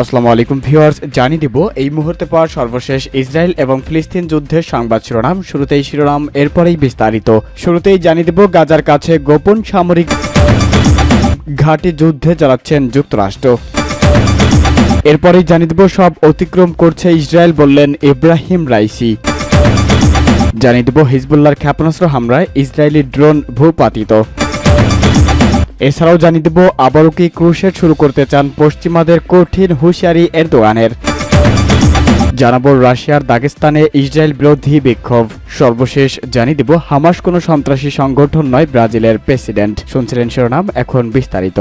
আসসালামু আলাইকুম ভিউয়ার্স, জানিয়ে দিব, এই মুহূর্তে পাওয়া সর্বশেষ ইসরায়েল এবং ফিলিস্তিন যুদ্ধের সংবাদ শিরোনাম। শুরুতেই শিরোনাম, এরপরেই বিস্তারিত। শুরুতেই জানিয়ে দিব, গাজার কাছে গোপন সামরিক ঘাঁটি যুদ্ধে চালাচ্ছেন যুক্তরাষ্ট্র। এরপরেই জানিয়ে দিব, সব অতিক্রম করছে ইসরায়েল বললেন ইব্রাহিম রাইসি। জানিয়ে দিব, হিজবুল্লাহর ক্ষেপণাস্ত্র হামলায় ইসরায়েলি ড্রোন ভূপাতিত। এছাড়াও জানিয়ে দেব, আবারও কি ক্রুশের শুরু করতে চান পশ্চিমাদের কঠিন হুঁশিয়ারি এরদোয়ানের জানাব, রাশিয়ার দাগেস্তানে ইসরায়েল বিরোধী বিক্ষোভ। সর্বশেষ জানিয়ে দেব, হামাস কোনো সন্ত্রাসী সংগঠন নয়, ব্রাজিলের প্রেসিডেন্ট। শুনছিলেন শিরোনাম, এখন বিস্তারিত।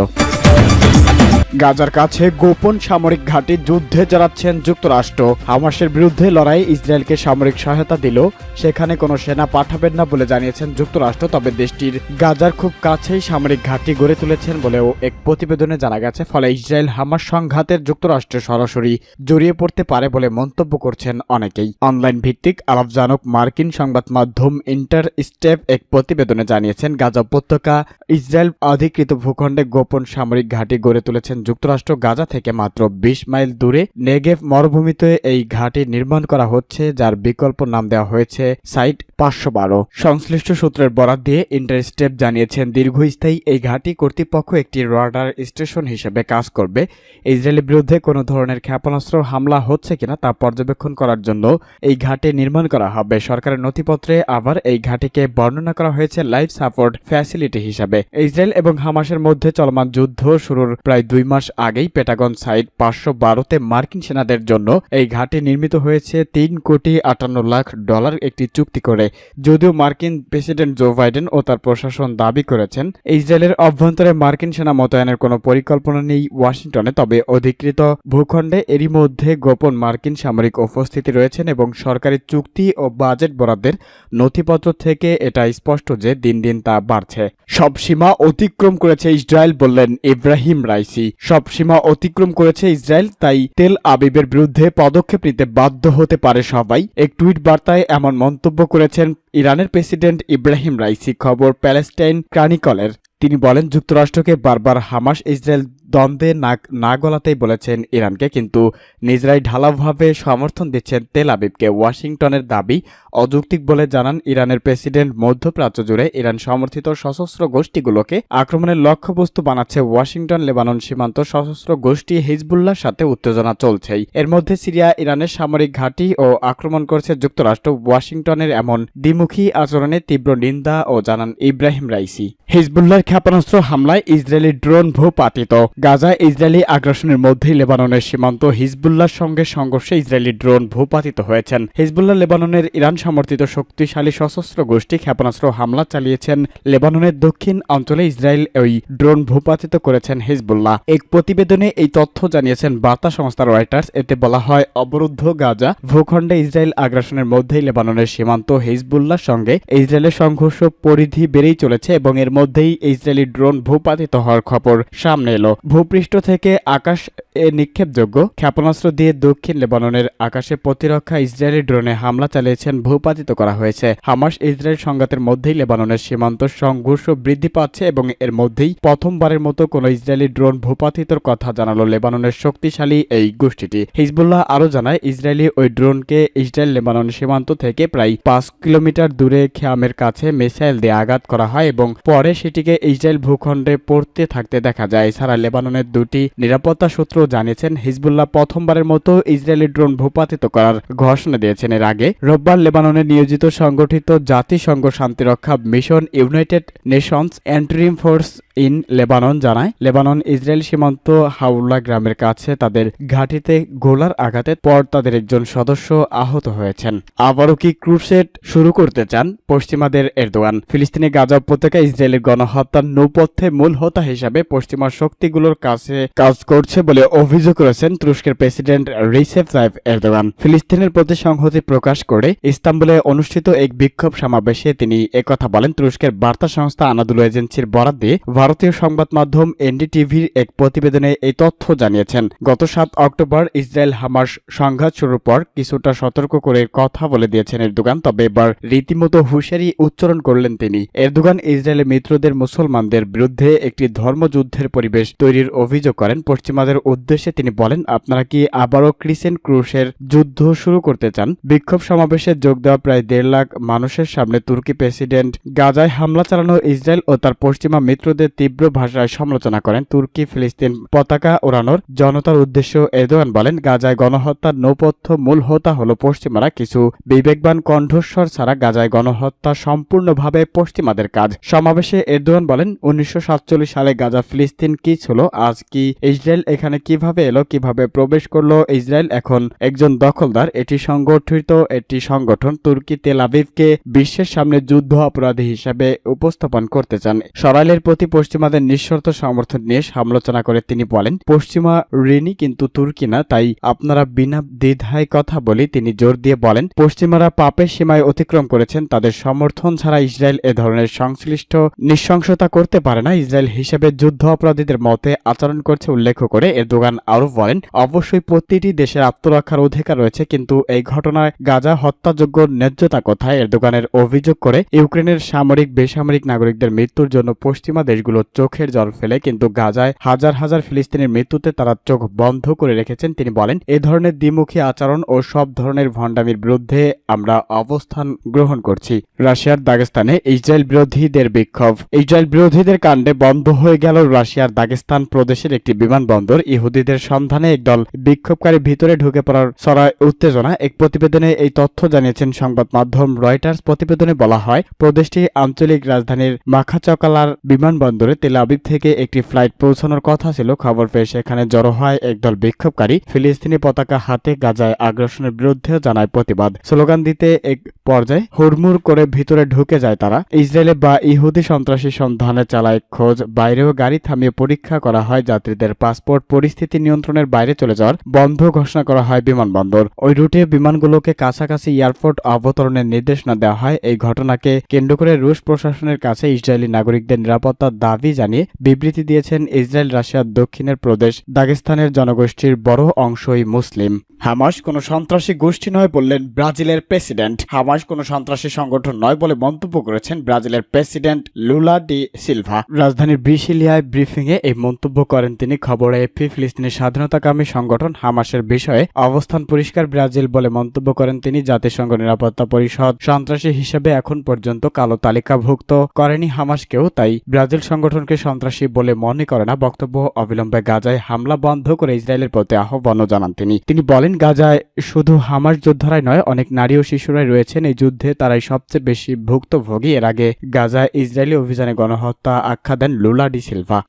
গাজার কাছে গোপন সামরিক ঘাঁটি যুদ্ধে জড়াচ্ছেন যুক্তরাষ্ট্র। হামাসের বিরুদ্ধে লড়াই ইসরায়েলকে সামরিক সহায়তা দিল। সেখানে কোনো সেনা পাঠাবেন না বলে জানিয়েছেন যুক্তরাষ্ট্র, তবে দেশটির গাজার খুব কাছেই সামরিক ঘাঁটি গড়ে তুলেছেন বলেও এক প্রতিবেদনে জানা গেছে। ফলে ইসরায়েল হামাস সংঘাতের যুক্তরাষ্ট্রে সরাসরি জড়িয়ে পড়তে পারে বলে মন্তব্য করছেন অনেকেই। অনলাইন ভিত্তিক আলাপজনক মার্কিন সংবাদ মাধ্যম ইন্টার স্টেপ এক প্রতিবেদনে জানিয়েছেন, গাজা উপত্যকা ইসরায়েল অধিকৃত ভূখণ্ডে গোপন সামরিক ঘাঁটি গড়ে তুলেছেন যুক্তরাষ্ট্র গাজা থেকে মাত্র বিশ মাইল দূরে নেগেভ মরুভূমিতে এই ঘাঁটি নির্মাণ করা হচ্ছে, যার বিকল্প নাম দেওয়া হয়েছে সাইট পাঁচশো বারো। সংশ্লিষ্ট সূত্রের বরাত দিয়ে ইন্টারস্টেপ জানিয়েছেন, দীর্ঘস্থায়ী এই ঘাঁটি কর্তৃপক্ষ একটি রাডার স্টেশন হিসেবে কাজ করবে। ইসরায়েলের বিরুদ্ধে কোনো ধরনের ক্ষেপণাস্ত্র হামলা হচ্ছে কিনা তা পর্যবেক্ষণ করার জন্য এই ঘাঁটি নির্মাণ করা হবে। সরকারের নথিপত্রে আবার এই ঘাঁটিকে বর্ণনা করা হয়েছে লাইফ সাপোর্ট ফ্যাসিলিটি হিসাবে। ইসরায়েল এবং হামাসের মধ্যে চলমান যুদ্ধ শুরুর প্রায় দুই মাস আগেই পেটাগন সাইট পাঁচশো বারোতে মার্কিন সেনাদের জন্য এই ঘাঁটি নির্মিত হয়েছে তিন কোটি আটান্ন লাখ ডলার একটি চুক্তি করে। যদিও মার্কিন প্রেসিডেন্ট জো বাইডেন ও তার প্রশাসন দাবি করেছেন, ইসরায়েলের অভ্যন্তরে মার্কিন সেনা মোতায়েনের কোনো পরিকল্পনা নেই ওয়াশিংটনে, তবে অধিকৃত ভূখণ্ডে এরই মধ্যে গোপন মার্কিন সামরিক উপস্থিতি রয়েছেন এবং সরকারি চুক্তি ও বাজেট বরাদ্দের নথিপত্র থেকে এটা স্পষ্ট যে দিন দিন তা বাড়ছে। সব সীমা অতিক্রম করেছে ইসরায়েল বললেন ইব্রাহিম রাইসি। সব সীমা অতিক্রম করেছে ইসরায়েল, তাই তেল আবিবের বিরুদ্ধে পদক্ষেপ নিতে বাধ্য হতে পারে সবাই। এক টুইট বার্তায় এমন মন্তব্য করেছেন ইরানের প্রেসিডেন্ট ইব্রাহিম রাইসি, খবর প্যালেস্টাইন ক্রানিকলের। তিনি বলেন, যুক্তরাষ্ট্রকে বারবার হামাস ইসরায়েল দ্বন্দ্বে নাক, না গলাতেই বলেছেন ইরানকে, কিন্তু নিজেরাই ঢালাওভাবে সমর্থন দিচ্ছেন তেল আবিবকে। ওয়াশিংটনের দাবি, অযৌক্তিক বলে জানান ইরানের প্রেসিডেন্ট। মধ্যপ্রাচ্য জুড়ে ইরান সমর্থিত সশস্ত্র গোষ্ঠীগুলোকে আক্রমণের লক্ষ্যবস্তু বানাচ্ছে। ওয়াশিংটন, লেবানন সীমান্ত সশস্ত্র গোষ্ঠী হিজবুল্লাহর সাথে উত্তেজনা চলছেই। এর মধ্যে সিরিয়া, ইরানের সামরিক ঘাঁটি ও আক্রমণ করছে যুক্তরাষ্ট্র। ওয়াশিংটনের এমন দ্বিমুখী আচরণে তীব্র নিন্দা ও জানান ইব্রাহিম রাইসি। হিজবুল্লাহর ক্ষেপণাস্ত্র হামলায় ইসরায়েলি ড্রোন ভূপাতিত। গাজায় ইসরায়েলি আগ্রাসনের মধ্যেই লেবাননের সীমান্ত হিজবুল্লাহর সঙ্গে সংঘর্ষে ইসরায়েলি ড্রোন ভূপাতিত হয়েছেন। হিজবুল্লাহ লেবাননের ইরান সমর্থিত শক্তিশালী সশস্ত্র গোষ্ঠী ক্ষেপণাস্ত্র হামলা চালিয়েছেন। লেবাননের দক্ষিণ অঞ্চলে ইসরায়েল ওই ড্রোন ভূপাতিত করেছেন হিজবুল্লাহ। এক প্রতিবেদনে এই তথ্য জানিয়েছেন বার্তা সংস্থা রয়টার্স। এতে বলা হয়, অবরুদ্ধ গাজা ভূখণ্ডে ইসরায়েল আগ্রাসনের মধ্যেই লেবাননের সীমান্ত হিজবুল্লাহর সঙ্গে ইসরায়েলের সংঘর্ষ পরিধি বেড়েই চলেছে এবং এর মধ্যেই ইসরায়েলি ড্রোন ভূপাতিত হওয়ার খবর সামনে এলো। ভূপৃষ্ঠ থেকে আকাশ এ নিক্ষেপযোগ্য। ক্ষেপণাস্ত্র দিয়ে দক্ষিণ লেবাননের আকাশে প্রতিরক্ষা ইসরায়েলি ড্রোনে হামলা চালিয়েছেন ভূপাতিত করা হয়েছে। হামাস ইসরায়েল সংঘাতের মধ্যেই লেবাননের সীমান্ত সংঘর্ষ বৃদ্ধি পাচ্ছে এবং এর মধ্যেই প্রথমবারের মতো কোনো ইসরায়েলি ড্রোন ভূপাতিতর কথা জানালো লেবাননের শক্তিশালী এই গোষ্ঠীটি। হিজবুল্লাহ আরও জানায়, ইসরায়েলি ওই ড্রোনকে ইসরায়েল লেবানন সীমান্ত থেকে প্রায় পাঁচ কিলোমিটার দূরে খেয়ামের কাছে মিসাইল দিয়ে আঘাত করা হয় এবং পরে সেটিকে ইসরায়েল ভূখণ্ডে পড়তে থাকতে দেখা যায়। এছাড়া লেবাননের দুটি নিরাপত্তা সূত্র জানিয়েছেন হিজবুল্লাহ প্রথমবারের মতো ইসরায়েলি ড্রোন ভূপাতিত করার ঘোষণা দিয়েছেন। এর আগে রোববার লেবাননে নিয়োজিত সংগঠিত জাতিসংঘ শান্তিরক্ষা mission United Nations interim force in Lebanon জানায়, লেবানন ইসরায়েল সীমান্ত হাউলা গ্রামের কাছে তাদের ঘাঁটিতে গোলার আঘাতে পর তাদের একজন সদস্য আহত হয়েছেন। আবারও কি ক্রুসেট শুরু করতে চান? পশ্চিমাদের এরদোয়ান। ফিলিস্তিনি গাজা উপত্যকা ইসরায়েলের গণহত্যার নৌপথ্যে মূল হোতা হিসাবে পশ্চিমা শক্তিগুলোর কাছে কাজ করছে বলে অভিযোগ করেছেন তুরস্কের প্রেসিডেন্ট রিসেফ সাহেব এরদোয়ান ফিলিস্তিনের প্রতি সংহতি প্রকাশ করে ইস্তাম্বুলে অনুষ্ঠিত এক বিক্ষোভ সমাবেশে তিনি একথা বলেন, তুরস্কের বার্তা সংস্থা আনাদুল এজেন্সির বরাদ দিয়ে ভারতীয় সংবাদ মাধ্যম এনডিটিভির এক প্রতিবেদনে এই তথ্য জানিয়েছেন। গত সাত অক্টোবর ইসরায়েল হামাস সংঘাত শুরুর পর কিছুটা সতর্ক করে কথা বলে দিয়েছেন এরদোগান, তবে এবার রীতিমতো হুঁশিয়ারি উচ্চারণ করলেন তিনি। এরদোগান ইসরায়েলের মিত্রদের মুসলমানদের বিরুদ্ধে একটি ধর্মযুদ্ধের পরিবেশ তৈরি তৈরির অভিযোগ করেন। পশ্চিমাদের উদ্দেশ্যে তিনি বলেন, আপনারা কি আবারও ক্রিসেন্ট ক্রুশের যুদ্ধ শুরু করতে চান? বিক্ষোভ সমাবেশে যোগ দেওয়া প্রায় দেড় লাখ মানুষের সামনে তুর্কি প্রেসিডেন্ট গাজায় হামলা চালানো ইসরায়েল ও তার পশ্চিমা মিত্রদের তীব্র ভাষায় সমালোচনা করেন। তুর্কি ফিলিস্তিন পতাকা ওড়ানোর জনতার উদ্দেশ্য এরদোয়ান বলেন, গাজায় গণহত্যার নৌপথ্য মূল হোতা হল পশ্চিমারা। কিছু বিবেকবান কণ্ঠস্বর ছাড়া গাজায় গণহত্যা সম্পূর্ণভাবে পশ্চিমাদের কাজ। সমাবেশে এরদোয়ান বলেন, উনিশশো সাতচল্লিশ সালে গাজা ফিলিস্তিন কি ছিল? আজ কি ইসরায়েল এখানে কীভাবে এলো, কীভাবে প্রবেশ করল? ইসরায়েল এখন একজন দখলদার। এটি সংগঠিত একটি সংগঠন তুর্কি তেল আবিবকে বিশ্বের সামনে যুদ্ধ অপরাধী হিসেবে উপস্থাপন করতে চান। সরাইলের প্রতি পশ্চিমাদের নিঃশর্ত সমর্থন নিয়ে সমালোচনা করে তিনি বলেন, পশ্চিমা ঋণী কিন্তু তুর্কি না, তাই আপনারা বিনা দ্বিধায় কথা বলি, তিনি জোর দিয়ে বলেন। পশ্চিমারা পাপের সীমায় অতিক্রম করেছেন, তাদের সমর্থন ছাড়া ইসরায়েল এ ধরনের সংশ্লিষ্ট নৃশংসতা করতে পারে না। ইসরায়েল হিসেবে যুদ্ধ অপরাধীদের মতে আচরণ করছে উল্লেখ করে এরদোগান আরও বলেন, অবশ্যই প্রতিটি দেশের আত্মরক্ষার অধিকার রয়েছে, কিন্তু এই ঘটনায় গাজা হত্যাযোগ্য ন্যায্যতা কোথায়? এরদোগানের অভিযোগ করে, ইউক্রেনের সামরিক, বেসামরিক নাগরিকদের মৃত্যুর জন্য পশ্চিমা দেশগুলো চোখের জল ফেলে, কিন্তু গাজায় হাজার হাজার ফিলিস্তিনের মৃত্যুতে তারা চোখ বন্ধ করে রেখেছেন। তিনি বলেন, এ ধরনের দ্বিমুখী আচরণ ও সব ধরনের ভণ্ডামির বিরুদ্ধে আমরা অবস্থান গ্রহণ করছি। রাশিয়ার দাগেস্তানে ইসরায়েল বিরোধীদের বিক্ষোভ। ইসরায়েল বিরোধীদের কাণ্ডে বন্ধ হয়ে গেল রাশিয়ার দাগেস্তান প্রদেশের একটি বিমানবন্দর ইহুদিদের সন্ধানে একদল বিক্ষোভকারী ভিতরে ঢুকে পড়ার সরায় উত্তেজনা এক প্রতিবেদনে এই তথ্য জানিয়েছেন সংবাদ মাধ্যম রয়টার্স। প্রতিবেদনে বলা হয় প্রদেশটির আঞ্চলিক রাজধানীর মাখাচকালার বিমানবন্দরে তেল আবিব থেকে একটি ফ্লাইট পৌঁছানোর কথা ছিল। খবর পেয়ে সেখানে জড়ো হয় একদল বিক্ষোভকারী। ফিলিস্তিনি পতাকা হাতে গাজায় আগ্রাসনের বিরুদ্ধে জানায় প্রতিবাদ। স্লোগান দিতে এক পর্যায়ে হুড়মুড় করে ভিতরে ঢুকে যায় তারা। ইসরায়েলে বা ইহুদি সন্ত্রাসী সন্ধানে চালায় খোঁজ। বাইরেও গাড়ি থামিয়ে পরীক্ষা করা হয়, যাত্রীদের পাসপোর্ট পরিস্থিতি নিয়ন্ত্রণের বাইরে চলে যাওয়ার বন্ধ ঘোষণা করা হয় বিমানবন্দর। ওই রুটে বিমানগুলোকে কাছাকাছি এয়ারপোর্ট অবতরণের নির্দেশনা দেওয়া হয়। এই ঘটনাকে কেন্দ্র করে রুশ প্রশাসনের কাছে ইসরায়েলি নাগরিকদের নিরাপত্তার দাবি জানিয়ে বিবৃতি দিয়েছেন ইসরায়েল, রাশিয়ার দক্ষিণের প্রদেশ, দাগেস্তানের জনগোষ্ঠীর বড় অংশই মুসলিম। হামাস কোনো সন্ত্রাসী গোষ্ঠী নয় বললেন ব্রাজিলের প্রেসিডেন্ট। হামাস কোনো সন্ত্রাসী সংগঠন নয় বলে মন্তব্য করেছেন ব্রাজিলের প্রেসিডেন্ট লুলা ডি সিলভা। রাজধানীর ব্রিসিলিয়ায় ব্রিফিংয়ে এই মন্তব্য করেন তিনি। খবরে এফপি ফিলিস্তিনের স্বাধীনতাকামী সংগঠন হামাসের বিষয়ে অবস্থান পরিষ্কার ব্রাজিল বলে মন্তব্য করেন তিনি। জাতিসংঘ নিরাপত্তা পরিষদ সন্ত্রাসী হিসেবে এখন পর্যন্ত কালো তালিকাভুক্ত করেনি হামাসকেও তাই ব্রাজিল সংগঠনকে সন্ত্রাসী বলে মনে করে না। বক্তব্য অবিলম্বে গাজায় হামলা বন্ধ করে ইসরায়েলের প্রতি আহ্বানও জানান তিনি। তিনি বলেন গাজায় শুধু হামাস যোদ্ধারাই নয়, অনেক নারী ও শিশুরাই রয়েছেন এই যুদ্ধে। তারাই সবচেয়ে বেশি ভুক্তভোগী। এর আগে গাজায় ইসরায়েলি অভিযানে গণহত্যা আখ্যা দেন লুলা ডি সিলভা।